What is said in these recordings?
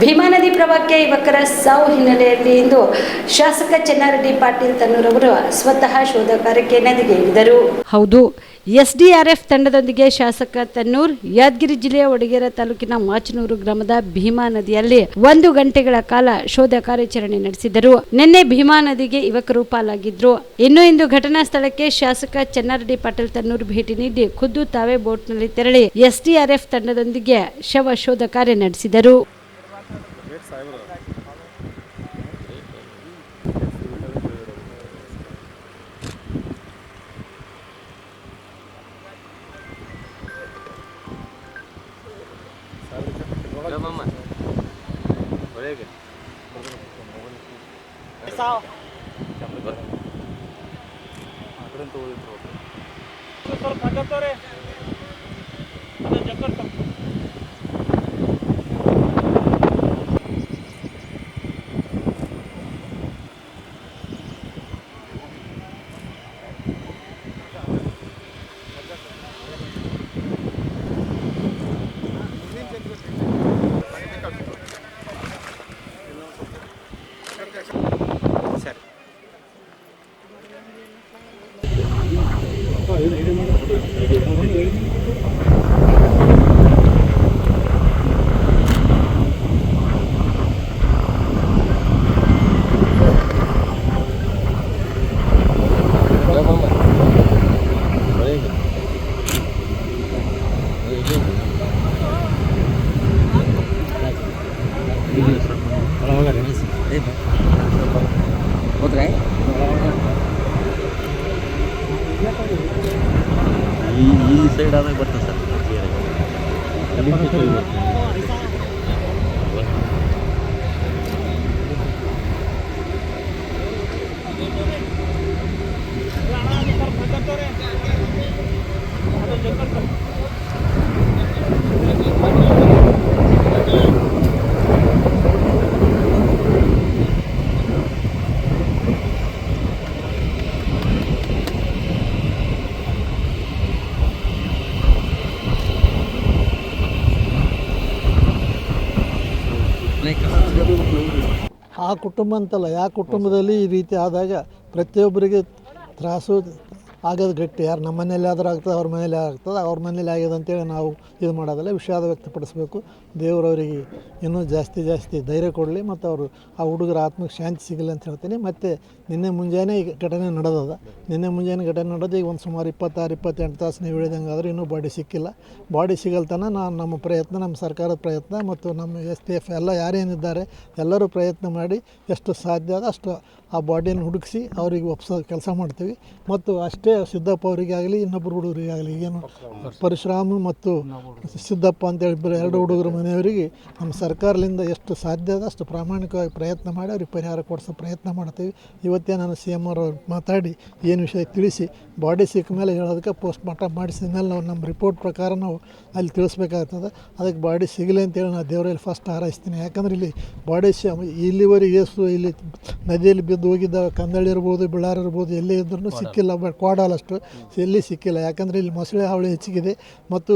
ಭೀಮಾ ನದಿ ಪ್ರವಾಹಕ್ಕೆ ಯುವಕರ ಸಾವು ಹಿನ್ನೆಲೆಯಲ್ಲಿ ಇಂದು ಶಾಸಕ ಚೆನ್ನಾರೆಡ್ಡಿ ಪಾಟೀಲ್ ತನ್ನೂರವರು ಸ್ವತಃ ಶೋಧ ಕಾರ್ಯಕ್ಕೆ ನದಿಗೆ ಇಳಿದರು. ಹೌದು, ಎಸ್ಡಿಆರ್ಎಫ್ ತಂಡದೊಂದಿಗೆ ಶಾಸಕ ತನ್ನೂರ್, ಯಾದಗಿರಿ ಜಿಲ್ಲೆಯ ಒಡಗೇರ ತಾಲೂಕಿನ ಮಾಚನೂರು ಗ್ರಾಮದ ಭೀಮಾ ನದಿಯಲ್ಲಿ ಒಂದು ಗಂಟೆಗಳ ಕಾಲ ಶೋಧ ಕಾರ್ಯಾಚರಣೆ ನಡೆಸಿದರು. ನಿನ್ನೆ ಭೀಮಾ ನದಿಗೆ ಯುವಕರು ಪಾಲಾಗಿದ್ರು. ಇನ್ನು ಇಂದು ಘಟನಾ ಸ್ಥಳಕ್ಕೆ ಶಾಸಕ ಚೆನ್ನಾರೆಡ್ಡಿ ಪಾಟೀಲ್ ತನ್ನೂರ್ ಭೇಟಿ ನೀಡಿ ಖುದ್ದು ತಾವೇ ಬೋಟ್ನಲ್ಲಿ ತೆರಳಿ ಎಸ್ಡಿಆರ್ಎಫ್ ತಂಡದೊಂದಿಗೆ ಶವ ಶೋಧ ಕಾರ್ಯ ನಡೆಸಿದರು. ತಗೋದಿದ್ರು ಸ್ವಲ್ಪ ತಗೋತಾರೆ ಅದನ್ನ ಜಕ್ಕರ್ ತಗೋ 入れます? ಈ ಈ ಸೈಡ್ ಆದಾಗ ಬರ್ತದೆ ಸರ್ ಆ ಕುಟುಂಬ ಅಂತಲ್ಲ ಯಾವ ಕುಟುಂಬದಲ್ಲಿ ಈ ರೀತಿ ಆದಾಗ ಪ್ರತಿಯೊಬ್ಬರಿಗೆ ತ್ರಾಸು ಆಗೋದು ಗಟ್ಟಿ. ಯಾರು ನಮ್ಮ ಮನೇಲಿ ಆದರೂ ಆಗ್ತದೆ, ಅವ್ರ ಮನೇಲಿ ಆಗ್ತದೆ, ಅವ್ರ ಮನೇಲಿ ಆಗ್ಯದ ಅಂತೇಳಿ ನಾವು ಇದು ಮಾಡೋದಲ್ಲ, ವಿಷಾದ ವ್ಯಕ್ತಪಡಿಸಬೇಕು. ದೇವರವರಿಗೆ ಇನ್ನೂ ಜಾಸ್ತಿ ಜಾಸ್ತಿ ಧೈರ್ಯ ಕೊಡಲಿ ಮತ್ತು ಅವರು ಆ ಹುಡುಗರ ಆತ್ಮಕ್ಕೆ ಶಾಂತಿ ಸಿಗಲಿ ಅಂತ ಹೇಳ್ತೀನಿ. ಮತ್ತು ನಿನ್ನೆ ಮುಂಜಾನೆ ಈ ಘಟನೆ ನಡೆದದ. ನಿನ್ನೆ ಮುಂಜಾನೆ ಘಟನೆ ನಡೆದು ಈಗ ಒಂದು ಸುಮಾರು ಇಪ್ಪತ್ತಾರು, ಇಪ್ಪತ್ತೆಂಟು ತಾಸು ನೀವು ಹೇಳಿದಂಗೆ ಆದರೂ ಇನ್ನೂ ಬಾಡಿ ಸಿಕ್ಕಿಲ್ಲ. ಬಾಡಿ ಸಿಗಲ್ತನ ನಾನು ನಮ್ಮ ಪ್ರಯತ್ನ, ನಮ್ಮ ಸರ್ಕಾರದ ಪ್ರಯತ್ನ ಮತ್ತು ನಮ್ಮ ಎಸ್ ಟಿ ಎಫ್ ಎಲ್ಲ ಯಾರೇನಿದ್ದಾರೆ ಎಲ್ಲರೂ ಪ್ರಯತ್ನ ಮಾಡಿ ಎಷ್ಟು ಸಾಧ್ಯ ಅದ ಅಷ್ಟು ಆ ಬಾಡಿಯನ್ನು ಹುಡುಕಿಸಿ ಅವರಿಗೆ ಒಪ್ಸೋ ಕೆಲಸ ಮಾಡ್ತೀವಿ. ಮತ್ತು ಅಷ್ಟೇ ಸಿದ್ದಪ್ಪ ಅವರಿಗೆ ಆಗಲಿ, ಇನ್ನೊಬ್ಬರು ಹುಡುಗರಿಗಾಗಲಿ ಏನು ಪರಶುರಾಮ ಮತ್ತು ಸಿದ್ದಪ್ಪ ಅಂತೇಳಿ ಇಬ್ಬರು ಎರಡು ಹುಡುಗರ ಮನೆಯವರಿಗೆ ನಮ್ಮ ಸರ್ಕಾರದಿಂದ ಎಷ್ಟು ಸಾಧ್ಯ ಅದ ಅಷ್ಟು ಪ್ರಾಮಾಣಿಕವಾಗಿ ಪ್ರಯತ್ನ ಮಾಡಿ ಅವ್ರಿಗೆ ಪರಿಹಾರ ಕೊಡಿಸೋ ಪ್ರಯತ್ನ ಮಾಡ್ತೀವಿ. ಇವತ್ತೇ ನಾನು ಸಿ ಎಂ ಅವರು ಮಾತಾಡಿ ಏನು ವಿಷಯ ತಿಳಿಸಿ, ಬಾಡಿ ಸಿಕ್ಕ ಮೇಲೆ ಹೇಳೋದಕ್ಕೆ ಪೋಸ್ಟ್ ಮಾರ್ಟಮ್ ಮಾಡಿಸಿದ ಮೇಲೆ ನಾವು ನಮ್ಮ ರಿಪೋರ್ಟ್ ಪ್ರಕಾರ ನಾವು ಅಲ್ಲಿ ತಿಳಿಸ್ಬೇಕಾಗ್ತದೆ. ಅದಕ್ಕೆ ಬಾಡಿ ಸಿಗಲಿ ಅಂತೇಳಿ ನಾನು ದೇವರಲ್ಲಿ ಫಸ್ಟ್ ಹಾರೈಸ್ತೀನಿ. ಯಾಕಂದ್ರೆ ಇಲ್ಲಿ ಬಾಡಿ ಇಲ್ಲಿವರೆಗೆ ಎಷ್ಟು ಇಲ್ಲಿ ನದಿಯಲ್ಲಿ ಬಿದ್ದು ಹೋಗಿದ್ದ ಕಂದಳಿ ಇರ್ಬೋದು ಬಿಳಾರ್ ಇರ್ಬೋದು ಎಲ್ಲೇ ಇದ್ರೂ ಸಿಕ್ಕಿಲ್ಲ ಬಟ್ ಕೋಡಾಲಷ್ಟು ಎಲ್ಲಿ ಸಿಕ್ಕಿಲ್ಲ. ಯಾಕಂದರೆ ಇಲ್ಲಿ ಮೊಸಳೆ ಹಾವಳಿ ಹೆಚ್ಚಿಗಿದೆ. ಮತ್ತು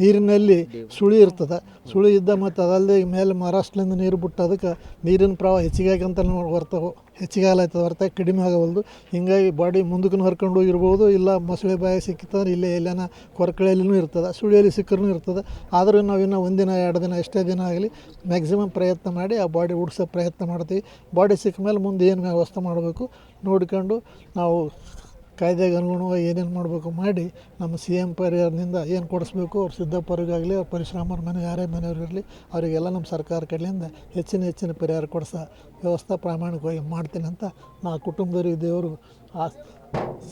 ನೀರಿನಲ್ಲಿ ಸುಳಿ ಇರ್ತದೆ. ಸುಳಿ ಇದ್ದ ಮತ್ತು ಅದಲ್ಲದೆ ಮೇಲೆ ಮಹಾರಾಷ್ಟ್ರದಿಂದ ನೀರು ಬಿಟ್ಟು ಅದಕ್ಕೆ ನೀರಿನ ಪ್ರವಾಹ ಹೆಚ್ಚಿಗೆ ಆಗಂತ ಹೊರ್ತ ಹೆಚ್ಚಿಗೆ ಆಗ್ಲತ್ತದ ಹೊರತ ಕಡಿಮೆ ಆಗವಲ್ದು. ಹಿಂಗಾಗಿ ಬಾಡಿ ಮುಂದಕ್ಕೆ ಹರ್ಕೊಂಡು ಹೋಗಿರ್ಬೋದು, ಇಲ್ಲ ಮೊಸಳೆ ಬಾಯಿ ಸಿಕ್ಕಿತ್ತಂದ್ರೆ ಇಲ್ಲೇ ಎಲ್ಲನ ಕೊರಕಳೆಯಲ್ಲೂ ಇರ್ತದೆ, ಸುಳಿಯಲ್ಲಿ ಸಿಕ್ಕರೂ ಇರ್ತದೆ. ಆದರೂ ನಾವು ಇನ್ನೂ ಒಂದಿನ, ಎರಡು ದಿನ, ಎಷ್ಟೇ ದಿನ ಆಗಲಿ ಮ್ಯಾಕ್ಸಿಮಮ್ ಪ್ರಯತ್ನ ಮಾಡಿ ಆ ಬಾಡಿ ಉಡ್ಸೋ ಪ್ರಯತ್ನ ಮಾಡ್ತೀವಿ. ಬಾಡಿ ಸಿಕ್ಕ ಮೇಲೆ ಮುಂದೆ ಏನು ವ್ಯವಸ್ಥೆ ಮಾಡಬೇಕು ನೋಡ್ಕೊಂಡು ನಾವು ಕಾಯ್ದೆಗೆ ಅನುಗುಣವಾಗಿ ಏನೇನು ಮಾಡಬೇಕು ಮಾಡಿ ನಮ್ಮ ಸಿ ಎಂ ಪರಿಹಾರದಿಂದ ಏನು ಕೊಡಿಸ್ಬೇಕು, ಅವ್ರು ಸಿದ್ದಪ್ಪರಿಗಾಗಲಿ ಅವ್ರ ಪರಿಶ್ರಮರ ಮನೆ ಯಾರೇ ಮನೆಯವ್ರು ಅವರಿಗೆಲ್ಲ ನಮ್ಮ ಸರ್ಕಾರ ಕಡೆಯಿಂದ ಹೆಚ್ಚಿನ ಹೆಚ್ಚಿನ ಪರಿಹಾರ ಕೊಡಿಸ ವ್ಯವಸ್ಥೆ ಪ್ರಾಮಾಣಿಕವಾಗಿ ಮಾಡ್ತೀನಿ ಅಂತ ನಾ ಕುಟುಂಬದವ್ರಿಗೆ ದೇವರು ಆ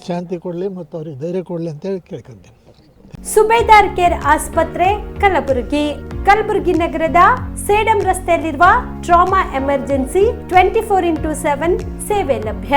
ಶಾಂತಿ ಕೊಡಲಿ ಮತ್ತು ಅವ್ರಿಗೆ ಧೈರ್ಯ ಕೊಡಲಿ ಅಂತೇಳಿ ಕೇಳ್ಕೊತೀನಿ. ಸುಬೇದಾರ್ ಕೇರ್ ಆಸ್ಪತ್ರೆ, ಕಲಬುರಗಿ. ಕಲಬುರಗಿ ನಗರದ ಸೇಡಂ ರಸ್ತೆಯಲ್ಲಿರುವ trauma emergency twenty four into seven ಸೇವೆ ಲಭ್ಯ.